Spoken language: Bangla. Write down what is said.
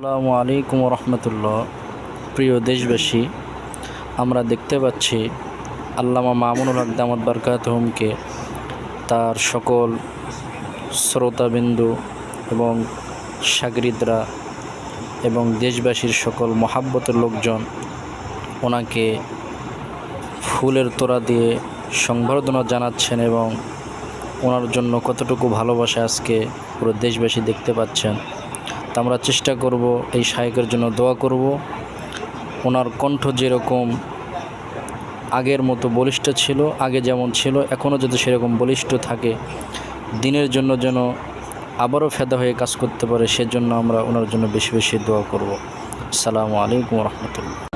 আসসালামু আলাইকুম রহমতুল্লাহ প্রিয় দেশবাসী, আমরা দেখতে পাচ্ছি আল্লামা মামুনুল হক দামদ বারকাতহমকে তার সকল শ্রোতাবিন্দু এবং সাগরিদরা এবং দেশবাসীর সকল মহাব্বতের লোকজন ওনাকে ফুলের তোড়া দিয়ে সংবর্ধনা জানাচ্ছেন এবং ওনার জন্য কতটুকু ভালোবাসা আজকে পুরো দেশবাসী দেখতে পাচ্ছেন। তা আমরা চেষ্টা করব এই শায়কের জন্য দোয়া করব। ওনার কণ্ঠ যেরকম আগের মতো বলিষ্ঠ ছিল, আগে যেমন ছিল, এখনও যদি সেরকম বলিষ্ঠ থাকে, দিনের জন্য যেন আবারও ফেদা হয়ে কাজ করতে পারে, সেজন্য আমরা ওনার জন্য বেশি বেশি দোয়া করব। আসসালামু আলাইকুম রহমতুল্লাহ।